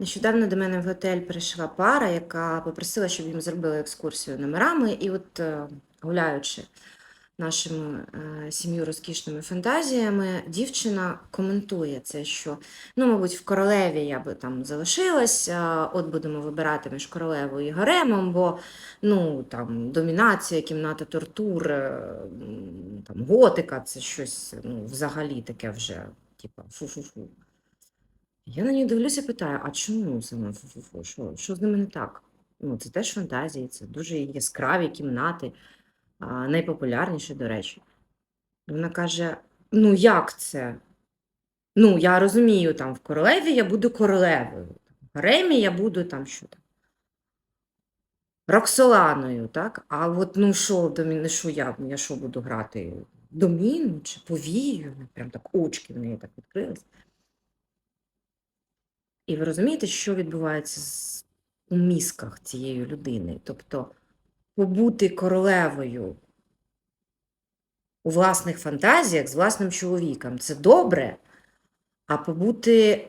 Нещодавно до мене в готель прийшла пара, яка попросила, щоб їм зробили екскурсію номерами. І от е, гуляючи нашими е, сім'ю розкішними фантазіями, дівчина коментує це, що ну, мабуть, в королеві я би там залишилась, от будемо вибирати між королевою і гаремом, бо ну, там, домінація, кімната тортур, е, там, готика це щось ну, взагалі таке вже, типа, фу-фу-фу. Я на нього дивлюся і питаю, а чому саме? Що, що з ними не так? Ну, це теж фантазії, це дуже яскраві кімнати, а, найпопулярніші, до речі. Вона каже: ну як це? Ну, я розумію, там в королеві я буду королевою, в гаремі я буду там що там. Роксоланою, так? А от ну що, домі... що я, я що буду грати? Доміну чи повію? Ну, Прям так очки в неї так відкрились. І ви розумієте, що відбувається у мізках цієї людини? Тобто побути королевою у власних фантазіях з власним чоловіком це добре, а побути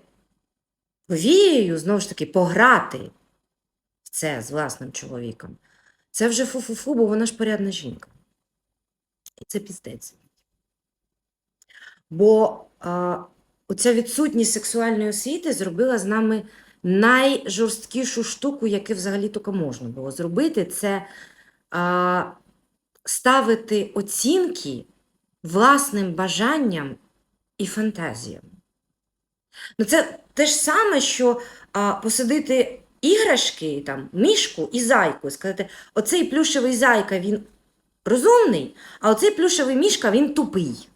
повією, знову ж таки, пограти в це з власним чоловіком, це вже фу-фу-фу, бо вона ж порядна жінка. І це піздець. Бо а, оця відсутність сексуальної освіти зробила з нами найжорсткішу штуку, яку взагалі тільки можна було зробити, це а, ставити оцінки власним бажанням і фантазіям. Ну, це те ж саме, що а, посадити іграшки, там, мішку і зайку, і сказати, оцей плюшевий зайка він розумний, а оцей плюшевий мішка він тупий.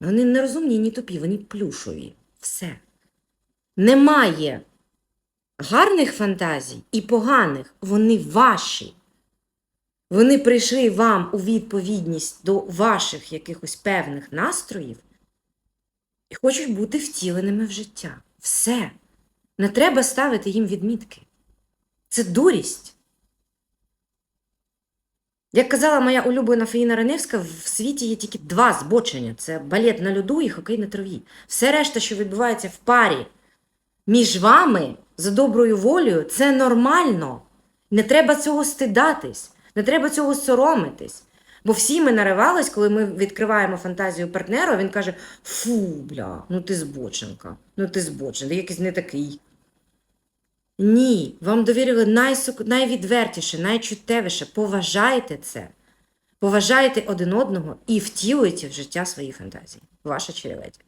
Вони не розумні, ні тупі, вони плюшові. Все. Немає гарних фантазій і поганих, вони ваші. Вони прийшли вам у відповідність до ваших якихось певних настроїв і хочуть бути втіленими в життя. Все. Не треба ставити їм відмітки. Це дурість. Як казала моя улюблена Фаїна Раневська, в світі є тільки два збочення: це балет на льоду і хокей на траві. Все решта, що відбувається в парі між вами за доброю волею, це нормально. Не треба цього стидатись, не треба цього соромитись. Бо всі ми наривались, коли ми відкриваємо фантазію партнера, він каже: Фу, бля, ну ти збоченка, ну ти збоченка, ти якийсь не такий. Ні, вам довірили найсук... найвідвертіше, найчуттєвіше. Поважайте це. Поважайте один одного і втілуйте в життя свої фантазії. Ваша череведя.